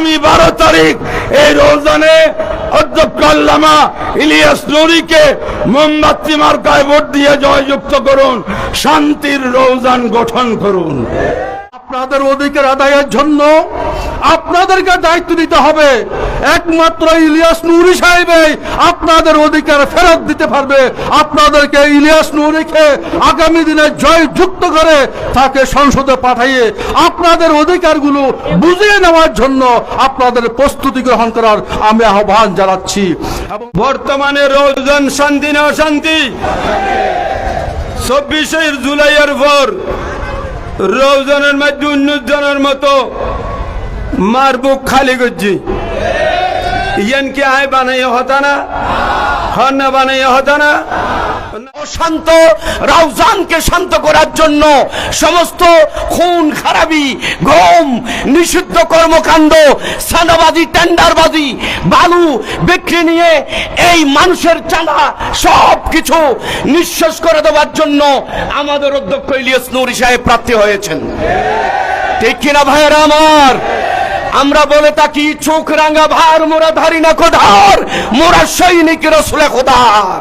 আগামী বারো তারিখ এই রোজানে অধ্যক্ষ আল্লামা ইলিয়াস নুরিকে মোমবাতি মার্কায় ভোট দিয়ে জয়যুক্ত করুন, শান্তির রোজান গঠন করুন। আপনাদের অধিকার আদায়ের জন্য আপনাদেরকে দায়িত্ব দিতে হবে। একমাত্র ইলিয়াস নুরি সাহেবই আপনাদের অধিকার ফেরত দিতে পারবে। আপনাদেরকে ইলিয়াস নুরিকে আগামী দিনে জয় যুক্ত করে তাকে সংসদে পাঠিয়ে আপনাদের অধিকারগুলো বুঝিয়ে নেওয়ার জন্য আপনাদের প্রস্তুতি গ্রহণ করার আমি আহ্বান জানাচ্ছি। বর্তমানে রোজন শান্তি না অশান্তি? চব্বিশে জুলাইয়ের পর রোজনের মধ্যে উনিশ জনের মতো মার বুক খালি করছি ইয়ান কি আয় বানাইয়া হতা না? হন না বানাইয়া হতা না? অশান্ত রাউজানকে শান্ত করার জন্য সমস্ত খুন, খারাপি গম নিষিদ্ধ কর্মকাণ্ড, সাদাবাজি, টেন্ডারবাজি, বালু বিক্রি নিয়ে এই মানুষের চাঁদা সব কিছু নিঃশ্বাস করে দেওয়ার জন্য আমাদের অধ্যক্ষ ইলিয়াস নুরি সাহেব প্রাপ্তি হয়েছেন। ঠিক কিনা ভাইয়েরা আমার? আমরা বলে থাকি, চোখ রাঙা ভার, মোরা ধারি না কোধার মোরা সৈনিক রসুলে খোদার।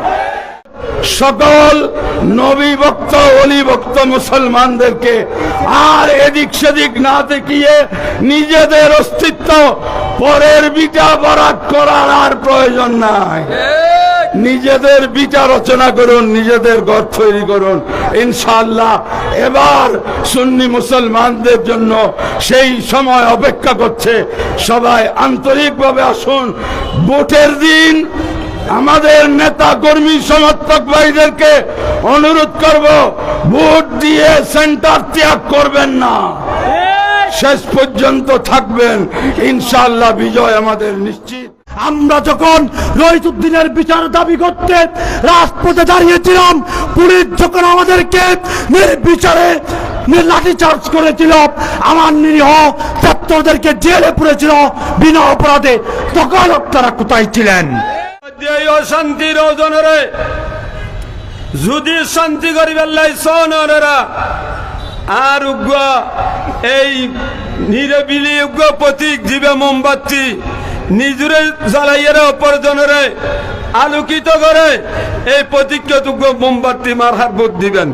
সকল নবী ভক্ত, অলি ভক্ত মুসলমানদেরকে আর এদিক সেদিক না দেখিয়ে নিজেদের অস্তিত্ব পরের বিটা বরাদ করার আর প্রয়োজন নাই। নিজেদের বিচার রচনা করুন নিজেদের ঘর তৈরি করুন। ইনশাল্লাহ এবার সুন্নি মুসলমানদের জন্য সেই সময় অপেক্ষা করছে। সবাই আন্তরিকভাবে আসুন। ভোটের দিন আমাদের নেতা কর্মী সমর্থক ভাইদেরকে অনুরোধ করব ভোট দিয়ে সেন্টার ত্যাগ করবেন না। শেষ পর্যন্ত থাকবেন। ইনশাল্লাহ বিজয় আমাদের নিশ্চিত। আমরা যখন রহিতুদ্দিনের বিচার দাবি করতে রাজপথে দাঁড়িয়েছিলাম, পুলিশ যখন আমাদেরকে নির্বিচারে লাঠি চার্জ করেছিল, আমার নিরীহ ছাত্রদেরকে জেলে পুরেছিল বিনা অপরাধে, তখন আপনারা কোথায় ছিলেন? রোজনরে, যদি শান্তি করিবার লাই আর উগ্র, এই নিরবিলি উগ্র প্রতীক দিবে মোমবাতি নিজরে জ্বালাইয়ের অপরজনরে আলোকিত করে। এই প্রতিজ্ঞাযোগ্য মোমবাতি মার হাত দিবেন